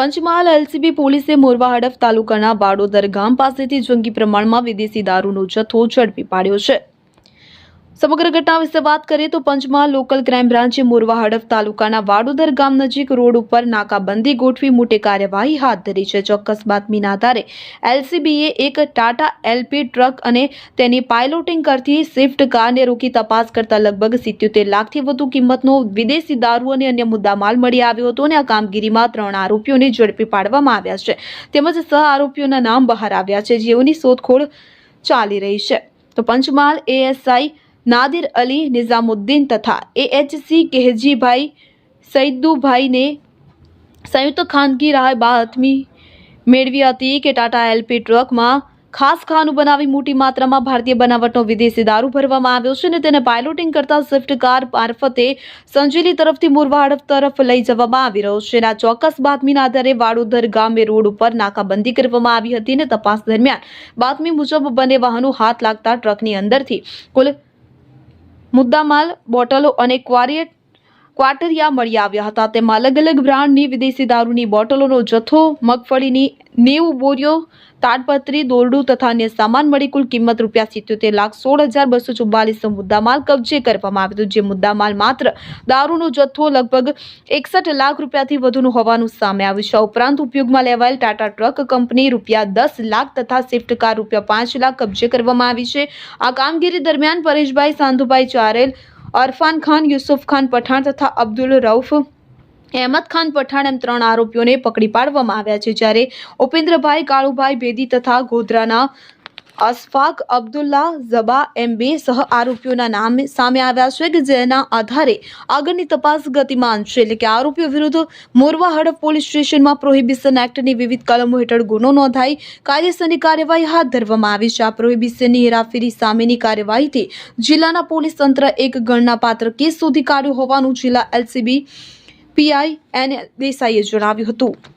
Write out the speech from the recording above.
Panchmahal LCB પોલીસે મોરવા હડફ તાલુકાના બાડોદર ગામ પાસેથી જંગી પ્રમાણમાં વિદેશી દારૂનો જથ્થો ઝડપી પાડ્યો છે. સમગ્ર ઘટના વિશે વાત કરીએ તો પંચમહાલ લોકલ ક્રાઇમ બ્રાન્ચે મોરવા હડફ તાલુકાના વાડોદર ગામ નજીક રોડ ઉપર નાકાબંધી ગોઠવી મોટી કાર્યવાહી હાથ ધરી છે. ચોક્કસ બાતમીના આધારે એલસીબીએ એક ટાટા એલપી ટ્રક અને તેની પાયલોટિંગ કરતી સ્વિફ્ટ કારને રોકી તપાસ કરતા લગભગ સિત્યોતેર લાખથી વધુ કિંમતનો વિદેશી દારૂ અને અન્ય મુદ્દામાલ મળી આવ્યો હતો અને આ કામગીરીમાં ત્રણ આરોપીઓને ઝડપી પાડવામાં આવ્યા છે. તેમજ સહ આરોપીઓના નામ બહાર આવ્યા છે. જેઓની શોધખોળ ચાલી રહી છે. તો પંચમહાલ એએસઆઈ નાદિર અલી નિઝામુદ્દીન તથા એએચસી કેહજીભાઈ સૈદુભાઈને સંયુક્ત ખાનગી રાહે બાતમી મેળવી હતી કે ટાટા એલપી ટ્રકમાં ખાસ ખાનું બનાવી મોટી માત્રામાં ભારતીય બનાવટનો વિદેશી દારૂ ભરવામાં આવ્યો છે અને તેને પાયલોટિંગ કરતા સ્વિફ્ટ કાર મારફતે સંજેલી તરફથી મોરવાડ તરફ લઈ જવામાં આવી રહ્યો છે આ ચોક્કસ બાતમીના આધારે વાડોદર ગામે રોડ ઉપર નાકાબંધી કરવામાં આવી હતી અને તપાસ દરમિયાન બાતમી મુજબ બંને વાહનો હાથ લાગતા ટ્રકની અંદરથી કુલ મુદ્દામાલ, બોટલો અને ક્વારિયેટ ક્વાટરિયા મળી આવ્યા હતા. તેમાં અલગ અલગ બ્રાન્ડની વિદેશી દારૂની બોટલોનો જથ્થો, મગફળીની નેવું બોરીઓ, તાડપત્રી, દોરડું તથા અન્ય સામાન મળી કુલ કિંમત રૂપિયા સિત્યોતેર લાખ સોળ હજાર બસો ચુમ્બાલીસનો મુદ્દામાલ કબજે કરવામાં આવ્યો જે મુદ્દામાલ માત્ર દારૂનો જથ્થો લગભગ એકસઠ લાખ રૂપિયાથી વધુનું હોવાનું સામે આવ્યું છે. ઉપરાંત ઉપયોગમાં લેવાયેલ ટાટા ટ્રક કંપની રૂપિયા દસ લાખ તથા સ્વિફ્ટ કાર રૂપિયા પાંચ લાખ કબજે કરવામાં આવી છે. આ કામગીરી દરમિયાન પરેશભાઈ સાંધુભાઈ ચારેલ, અરફાન ખાન, યુસુફ ખાન પઠાણ તથા અબ્દુલ રઉફ અહેમદ ખાન પઠાણ એમ ત્રણ આરોપીઓને પકડી પાડવામાં આવ્યા છે જ્યારે ઉપેન્દ્રભાઈ કાળુભાઈ ભેદી તથા ગોધરાના અશફાક અબ્દુલ્લા ઝબા એમ બે સહ આરોપીઓના નામ સામે આવ્યા છે કે જેના આધારે આગળની તપાસ ગતિમાન છે. એટલે કે આરોપીઓ વિરુદ્ધ મોરવા હડફ પોલીસ સ્ટેશનમાં પ્રોહિબિશન એક્ટની વિવિધ કલમો હેઠળ ગુનો નોંધાઈ કાયદેસરની કાર્યવાહી હાથ ધરવામાં આવી છે. આ પ્રોહિબિશનની હેરાફેરી સામેની કાર્યવાહીથી જિલ્લાના પોલીસ તંત્ર એક ગણના પાત્ર કેસ શોધી કાઢ્યો હોવાનું જિલ્લા એલસીબી પીઆઈ એન દેસાઈએ જણાવ્યું હતું.